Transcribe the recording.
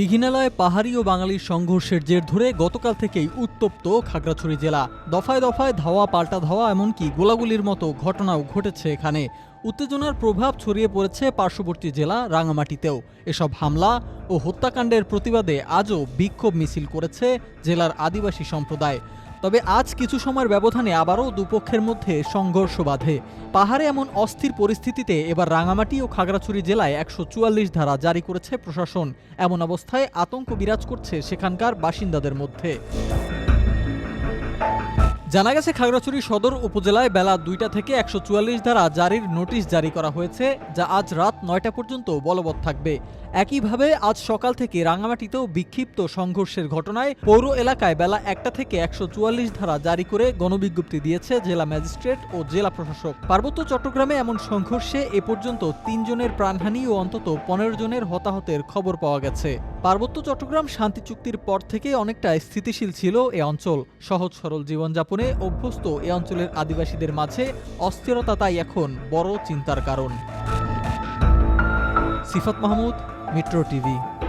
দীঘিনালয়ে পাহাড়ি ও বাঙালির সংঘর্ষের জের ধরে গতকাল থেকেই উত্তপ্ত খাগড়াছড়ি জেলা। দফায় দফায় ধাওয়া, পাল্টা ধাওয়া, এমনকি গোলাগুলির মতো ঘটনাও ঘটেছে এখানে। উত্তেজনার প্রভাব ছড়িয়ে পড়েছে পার্শ্ববর্তী জেলা রাঙামাটিতেও। এসব হামলা ও হত্যাকাণ্ডের প্রতিবাদে আজও বিক্ষোভ মিছিল করেছে জেলার আদিবাসী সম্প্রদায়। তবে আজ কিছু সময়ের ব্যবধানে আবারও দুপক্ষের মধ্যে সংঘর্ষ বাধে। পাহাড়ে এমন অস্থির পরিস্থিতিতে এবার রাঙামাটি ও খাগড়াছড়ি জেলায় একশো চুয়াল্লিশ ধারা জারি করেছে প্রশাসন। এমন অবস্থায় আতঙ্ক বিরাজ করছে সেখানকার বাসিন্দাদের মধ্যে। জানা গেছে, খাগড়াছড়ি সদর উপজেলায় বেলা দুইটা থেকে একশো চুয়াল্লিশ ধারা জারির নোটিশ জারি করা হয়েছে, যা আজ রাত নয়টা পর্যন্ত বলবৎ থাকবে। একইভাবে, আজ সকাল থেকে রাঙামাটিতেও বিক্ষিপ্ত সংঘর্ষের ঘটনায় পৌর এলাকায় বেলা একটা থেকে একশো চুয়াল্লিশ ধারা জারি করে গণবিজ্ঞপ্তি দিয়েছে জেলা ম্যাজিস্ট্রেট ও জেলা প্রশাসক। পার্বত্য চট্টগ্রামে এমন সংঘর্ষে এ পর্যন্ত তিনজনের প্রাণহানি ও অন্তত পনেরো জনের হতাহতের খবর পাওয়া গেছে। পার্বত্য চট্টগ্রাম শান্তি চুক্তির পর থেকে অনেকটা স্থিতিশীল ছিল এ অঞ্চল। সহজ সরল জীবনযাপনে অভ্যস্ত এ অঞ্চলের আদিবাসীদের মাঝে অস্থিরতা তাই এখন বড় চিন্তার কারণ। Sifat Mahmud, Metro TV.